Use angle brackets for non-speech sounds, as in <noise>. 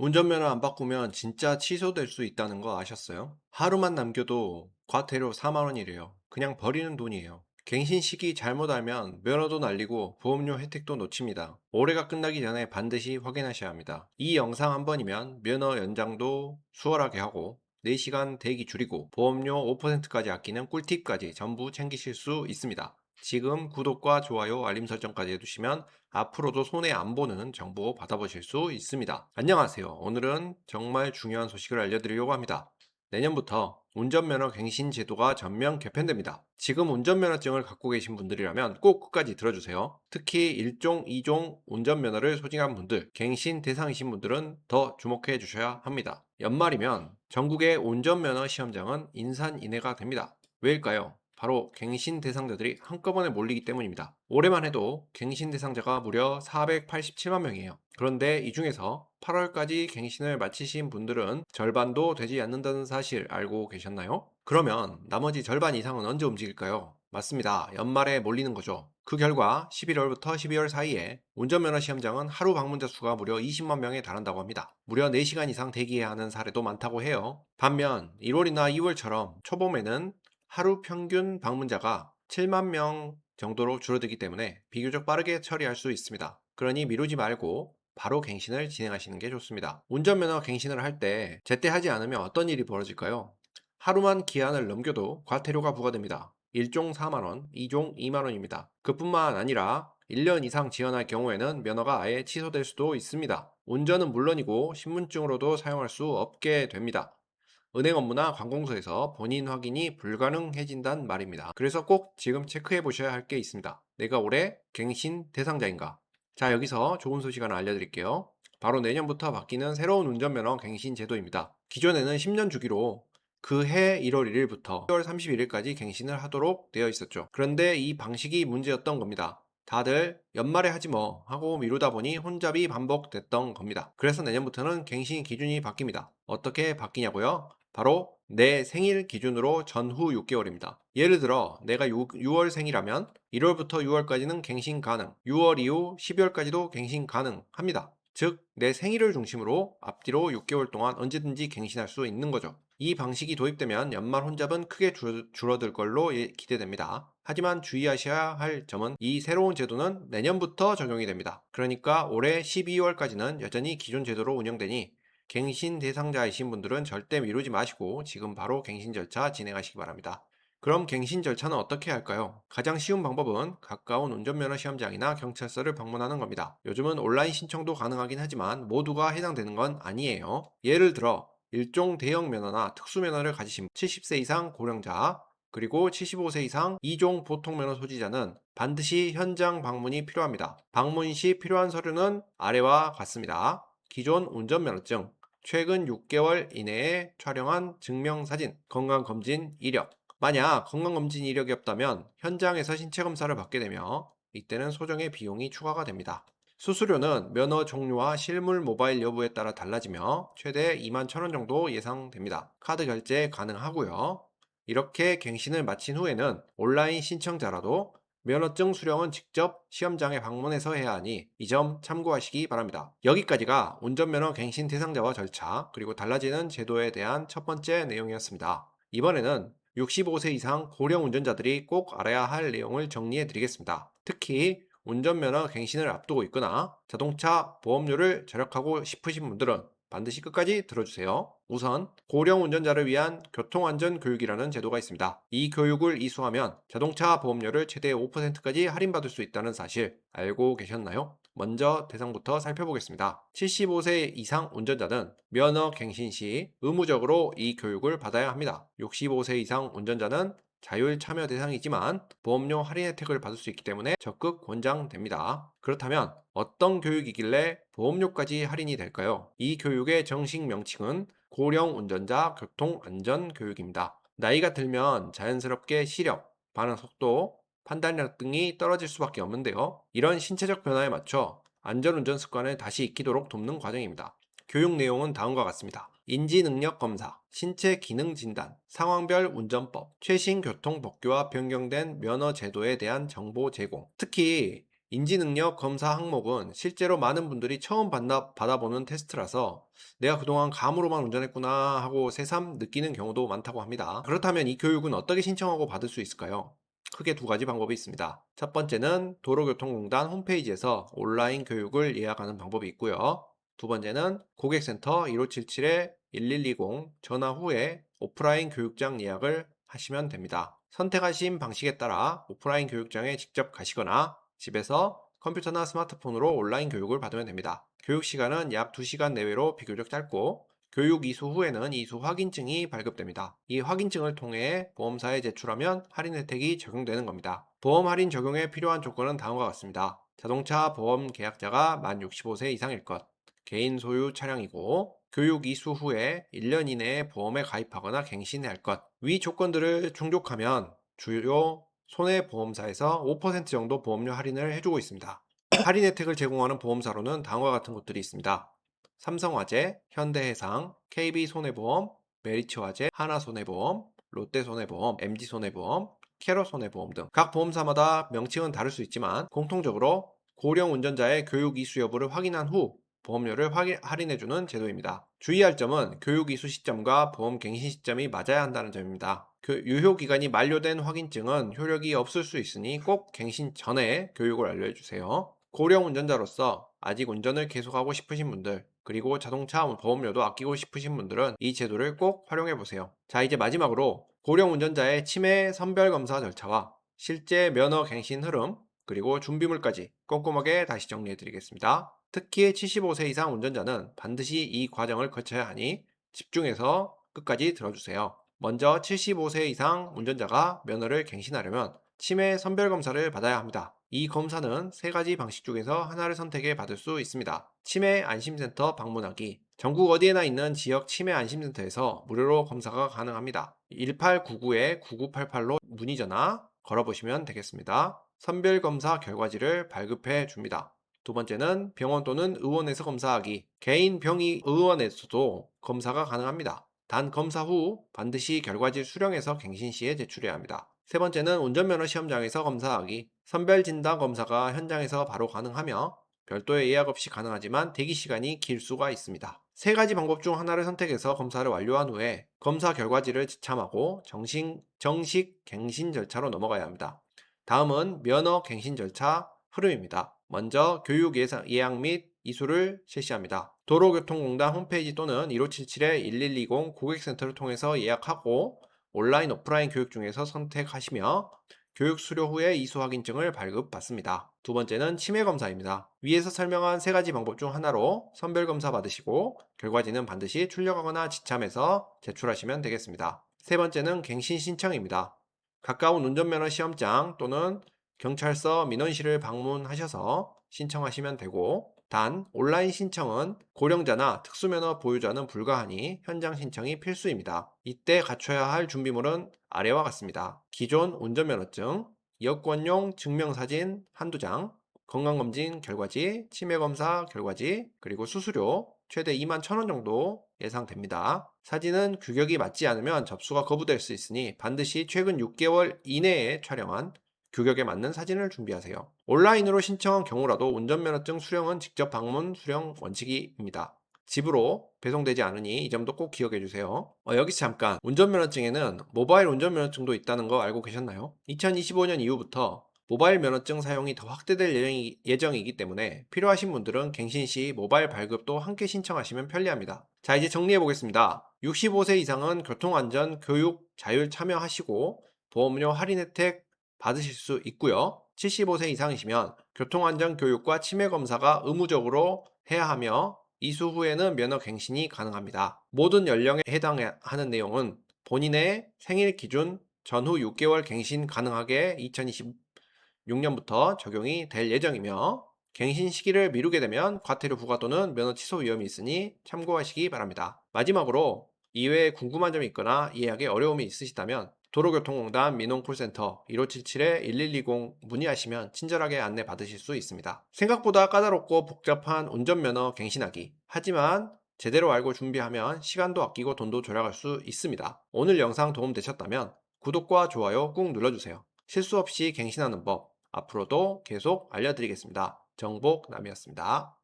운전면허 안 바꾸면 진짜 취소될 수 있다는 거 아셨어요? 하루만 남겨도 과태료 4만 원이래요. 그냥 버리는 돈이에요. 갱신 시기 잘못 알면 면허도 날리고 보험료 혜택도 놓칩니다. 올해가 끝나기 전에 반드시 확인하셔야 합니다. 이 영상 한 번이면 면허 연장도 수월하게 하고 4시간 대기 줄이고 보험료 5%까지 아끼는 꿀팁까지 전부 챙기실 수 있습니다. 지금 구독과 좋아요, 알림 설정까지 해두시면 앞으로도 손해 안 보는 정보 받아보실 수 있습니다. 안녕하세요. 오늘은 정말 중요한 소식을 알려드리려고 합니다. 내년부터 운전면허 갱신 제도가 전면 개편됩니다. 지금 운전면허증을 갖고 계신 분들이라면 꼭 끝까지 들어주세요. 특히 1종, 2종 운전면허를 소진한 분들, 갱신 대상이신 분들은 더 주목해 주셔야 합니다. 연말이면 전국의 운전면허 시험장은 인산인해가 됩니다. 왜일까요? 바로 갱신 대상자들이 한꺼번에 몰리기 때문입니다. 올해만 해도 갱신 대상자가 무려 487만 명이에요. 그런데 이 중에서 8월까지 갱신을 마치신 분들은 절반도 되지 않는다는 사실 알고 계셨나요? 그러면 나머지 절반 이상은 언제 움직일까요? 맞습니다. 연말에 몰리는 거죠. 그 결과 11월부터 12월 사이에 운전면허 시험장은 하루 방문자 수가 무려 20만 명에 달한다고 합니다. 무려 4시간 이상 대기해야 하는 사례도 많다고 해요. 반면 1월이나 2월처럼 초봄에는 하루 평균 방문자가 7만 명 정도로 줄어들기 때문에 비교적 빠르게 처리할 수 있습니다. 그러니 미루지 말고 바로 갱신을 진행하시는 게 좋습니다. 운전면허 갱신을 할 때 제때 하지 않으면 어떤 일이 벌어질까요? 하루만 기한을 넘겨도 과태료가 부과됩니다. 1종 4만원, 2종 2만원입니다. 그뿐만 아니라 1년 이상 지연할 경우에는 면허가 아예 취소될 수도 있습니다. 운전은 물론이고 신분증으로도 사용할 수 없게 됩니다. 은행 업무나 관공서에서 본인 확인이 불가능해진단 말입니다. 그래서 꼭 지금 체크해 보셔야 할 게 있습니다. 내가 올해 갱신 대상자인가? 자, 여기서 좋은 소식 하나 알려드릴게요. 바로 내년부터 바뀌는 새로운 운전면허 갱신 제도입니다. 기존에는 10년 주기로 그해 1월 1일부터 10월 31일까지 갱신을 하도록 되어 있었죠. 그런데 이 방식이 문제였던 겁니다. 다들 연말에 하지 뭐 하고 미루다 보니 혼잡이 반복됐던 겁니다. 그래서 내년부터는 갱신 기준이 바뀝니다. 어떻게 바뀌냐고요? 바로 내 생일 기준으로 전후 6개월입니다. 예를 들어 내가 6, 6월 생이라면 1월부터 6월까지는 갱신 가능, 6월 이후 12월까지도 갱신 가능합니다. 즉, 내 생일을 중심으로 앞뒤로 6개월 동안 언제든지 갱신할 수 있는 거죠. 이 방식이 도입되면 연말 혼잡은 크게 줄- 줄어들 걸로 예- 기대됩니다. 하지만 주의하셔야 할 점은 이 새로운 제도는 내년부터 적용이 됩니다. 그러니까 올해 12월까지는 여전히 기존 제도로 운영되니 갱신 대상자이신 분들은 절대 미루지 마시고 지금 바로 갱신 절차 진행하시기 바랍니다. 그럼 갱신 절차는 어떻게 할까요? 가장 쉬운 방법은 가까운 운전면허 시험장이나 경찰서를 방문하는 겁니다. 요즘은 온라인 신청도 가능하긴 하지만 모두가 해당되는 건 아니에요. 예를 들어 일종 대형 면허나 특수 면허를 가지신 70세 이상 고령자 그리고 75세 이상 2종 보통 면허 소지자는 반드시 현장 방문이 필요합니다. 방문 시 필요한 서류는 아래와 같습니다. 기존 운전면허증, 최근 6개월 이내에 촬영한 증명사진, 건강검진 이력. 만약 건강검진 이력이 없다면 현장에서 신체 검사를 받게 되며 이때는 소정의 비용이 추가가 됩니다. 수수료는 면허 종류와 실물 모바일 여부에 따라 달라지며 최대 2만 1천원 정도 예상됩니다. 카드 결제 가능하고요. 이렇게 갱신을 마친 후에는 온라인 신청자라도 면허증 수령은 직접 시험장에 방문해서 해야 하니 이 점 참고하시기 바랍니다. 여기까지가 운전면허 갱신 대상자와 절차 그리고 달라지는 제도에 대한 첫 번째 내용이었습니다. 이번에는 65세 이상 고령 운전자들이 꼭 알아야 할 내용을 정리해 드리겠습니다. 특히 운전면허 갱신을 앞두고 있거나 자동차 보험료를 절약하고 싶으신 분들은 반드시 끝까지 들어주세요. 우선 고령 운전자를 위한 교통안전 교육이라는 제도가 있습니다. 이 교육을 이수하면 자동차 보험료를 최대 5%까지 할인받을 수 있다는 사실 알고 계셨나요? 먼저 대상부터 살펴보겠습니다. 75세 이상 운전자는 면허 갱신 시 의무적으로 이 교육을 받아야 합니다. 65세 이상 운전자는 자율 참여 대상이지만 보험료 할인 혜택을 받을 수 있기 때문에 적극 권장됩니다. 그렇다면 어떤 교육이길래 보험료까지 할인이 될까요? 이 교육의 정식 명칭은 고령 운전자 교통 안전 교육입니다. 나이가 들면 자연스럽게 시력, 반응 속도, 판단력 등이 떨어질 수밖에 없는데요. 이런 신체적 변화에 맞춰 안전 운전 습관을 다시 익히도록 돕는 과정입니다. 교육 내용은 다음과 같습니다. 인지능력 검사, 신체 기능 진단, 상황별 운전법, 최신 교통 법규와 변경된 면허 제도에 대한 정보 제공. 특히 인지능력 검사 항목은 실제로 많은 분들이 처음 받나, 받아보는 테스트라서 내가 그동안 감으로만 운전했구나 하고 새삼 느끼는 경우도 많다고 합니다. 그렇다면 이 교육은 어떻게 신청하고 받을 수 있을까요? 크게 두 가지 방법이 있습니다. 첫 번째는 도로교통공단 홈페이지에서 온라인 교육을 예약하는 방법이 있고요. 두 번째는 고객센터 1577-1120 전화 후에 오프라인 교육장 예약을 하시면 됩니다. 선택하신 방식에 따라 오프라인 교육장에 직접 가시거나 집에서 컴퓨터나 스마트폰으로 온라인 교육을 받으면 됩니다. 교육 시간은 약 2시간 내외로 비교적 짧고 교육 이수 후에는 이수 확인증이 발급됩니다. 이 확인증을 통해 보험사에 제출하면 할인 혜택이 적용되는 겁니다. 보험 할인 적용에 필요한 조건은 다음과 같습니다. 자동차 보험 계약자가 만 65세 이상일 것, 개인 소유 차량이고 교육 이수 후에 1년 이내에 보험에 가입하거나 갱신해야 할 것. 위 조건들을 충족하면 주요 손해보험사에서 5% 정도 보험료 할인을 해주고 있습니다. <clears throat> 할인 혜택을 제공하는 보험사로는 다음과 같은 곳들이 있습니다. 삼성화재, 현대해상, KB손해보험, 메리츠화재, 하나손해보험, 롯데손해보험, MG손해보험, 캐로손해보험 등 각 보험사마다 명칭은 다를 수 있지만 공통적으로 고령 운전자의 교육 이수 여부를 확인한 후 보험료를 할인해주는 제도입니다. 주의할 점은 교육 이수 시점과 보험 갱신 시점이 맞아야 한다는 점입니다. 그 유효 기간이 만료된 확인증은 효력이 없을 수 있으니 꼭 갱신 전에 교육을 알려주세요. 고령 운전자로서 아직 운전을 계속하고 싶으신 분들, 그리고 자동차 보험료도 아끼고 싶으신 분들은 이 제도를 꼭 활용해 보세요. 자, 이제 마지막으로 고령 운전자의 치매 선별 검사 절차와 실제 면허 갱신 흐름, 그리고 준비물까지 꼼꼼하게 다시 정리해 드리겠습니다. 특히 75세 이상 운전자는 반드시 이 과정을 거쳐야 하니 집중해서 끝까지 들어주세요. 먼저 75세 이상 운전자가 면허를 갱신하려면 치매 선별 검사를 받아야 합니다. 이 검사는 세 가지 방식 중에서 하나를 선택해 받을 수 있습니다. 치매 안심센터 방문하기. 전국 어디에나 있는 지역 치매 안심센터에서 무료로 검사가 가능합니다. 1899-9988로 문의 전화 걸어보시면 되겠습니다. 선별 검사 결과지를 발급해 줍니다. 두 번째는 병원 또는 의원에서 검사하기. 개인 병의 의원에서도 검사가 가능합니다. 단 검사 후 반드시 결과지 수령해서 갱신 시에 제출해야 합니다. 세 번째는 운전면허 시험장에서 검사하기. 선별 진단 검사가 현장에서 바로 가능하며 별도의 예약 없이 가능하지만 대기 시간이 길 수가 있습니다. 세 가지 방법 중 하나를 선택해서 검사를 완료한 후에 검사 결과지를 지참하고 정식, 정식 갱신 절차로 넘어가야 합니다. 다음은 면허 갱신 절차 흐름입니다. 먼저 교육 예상, 예약 및 이수를 실시합니다. 도로교통공단 홈페이지 또는 1577-1120 고객센터를 통해서 예약하고 온라인 오프라인 교육 중에서 선택하시며 교육 수료 후에 이수 확인증을 발급받습니다. 두 번째는 치매 검사입니다. 위에서 설명한 세 가지 방법 중 하나로 선별 검사 받으시고 결과지는 반드시 출력하거나 지참해서 제출하시면 되겠습니다. 세 번째는 갱신 신청입니다. 가까운 운전면허 시험장 또는 경찰서 민원실을 방문하셔서 신청하시면 되고 단 온라인 신청은 고령자나 특수면허 보유자는 불가하니 현장 신청이 필수입니다. 이때 갖춰야 할 준비물은 아래와 같습니다. 기존 운전면허증, 여권용 증명사진 한두 장, 건강검진 결과지, 치매검사 결과지, 그리고 수수료 최대 2만 1천원 정도 예상됩니다. 사진은 규격이 맞지 않으면 접수가 거부될 수 있으니 반드시 최근 6개월 이내에 촬영한 규격에 맞는 사진을 준비하세요. 온라인으로 신청한 경우라도 운전면허증 수령은 직접 방문 수령 원칙입니다. 집으로 배송되지 않으니 이 점도 꼭 기억해 주세요. 어, 여기서 잠깐 운전면허증에는 모바일 운전면허증도 있다는 거 알고 계셨나요? 2025년 이후부터 모바일 면허증 사용이 더 확대될 예정이, 예정이기 때문에 필요하신 분들은 갱신 시 모바일 발급도 함께 신청하시면 편리합니다. 자 이제 정리해 보겠습니다. 65세 이상은 교통안전 교육 자율 참여하시고 보험료 할인 혜택 받으실 수 있고요. 75세 이상이시면 교통안전 교육과 치매 검사가 의무적으로 해야 하며 이수 후에는 면허 갱신이 가능합니다. 모든 연령에 해당하는 내용은 본인의 생일 기준 전후 6개월 갱신 가능하게 2026년부터 적용이 될 예정이며 갱신 시기를 미루게 되면 과태료 부과 또는 면허 취소 위험이 있으니 참고하시기 바랍니다. 마지막으로 이외에 궁금한 점이 있거나 이해하기 어려움이 있으시다면 도로교통공단 민원콜센터 1577-1120 문의하시면 친절하게 안내 받으실 수 있습니다. 생각보다 까다롭고 복잡한 운전면허 갱신하기. 하지만 제대로 알고 준비하면 시간도 아끼고 돈도 절약할 수 있습니다. 오늘 영상 도움 되셨다면 구독과 좋아요 꾹 눌러주세요. 실수 없이 갱신하는 법, 앞으로도 계속 알려드리겠습니다. 정복남이었습니다.